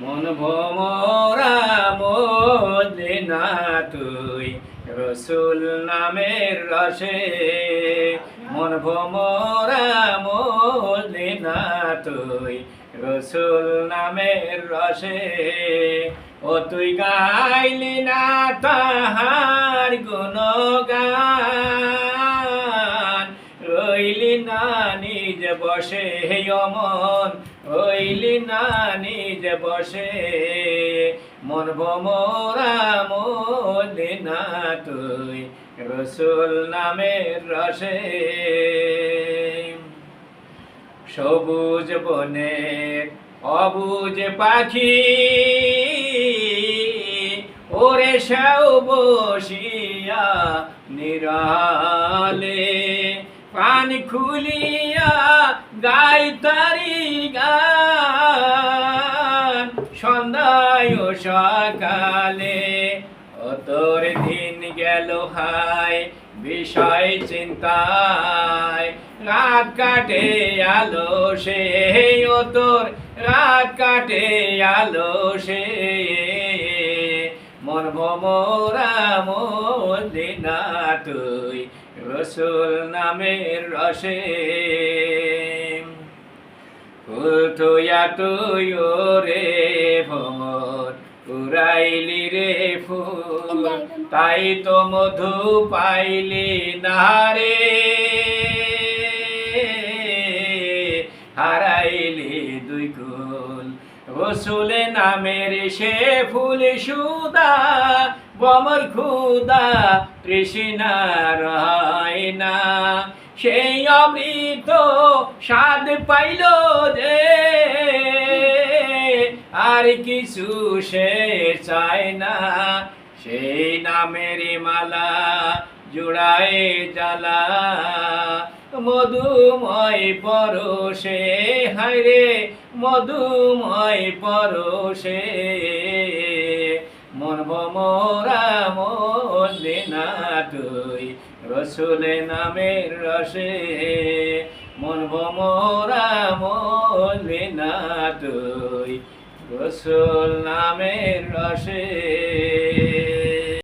মন ভমরা মধ্যে না তুই, রসুল নামের রসে। মন ভমরা মধ্যে না তুই, রসুল নামের রসে। ও তুই গাইলি না তাহার গুণগান নিজ বসে, হে অমন রইলি না নিজ বসে। মন ভমরা না তুই, রসুল নামের রসে। সবুজ বনের অবুজ পাখি, ওরে সাউ বসিয়া নিরালে। পান খুলিয়া গাই তারি গান। সন্ধ্যায় ও সকালে ও তোর দিন গেল হাই, বিষয় চিন্তায়। রাত কাটে আলো সে ও তোর রাত কাটে আলো সে মন ভমরা মদিনা তুই রসুল নামের রসে। ফুল তুয়া তুই রে ভমর উড়াইলি রে ফুল। তাই তো মধু পাইলি না রে। হারাইলি দুই কুল। রসুলে নামের সে ফুল সুদা বমর খুদা তৃষ্ণা রহায় না সেই অমৃত স্বাদ পাইল যে, আর কিছু সে চায় না। সেই নামের মালা জুড়ায় জ্বালা। মধুময় পরশে হায়রে মধুময় পরশে। মদিনা তুই রসুলে নামের রসে। মন ভমরা মদিনা তুই রসুল নামের রসে।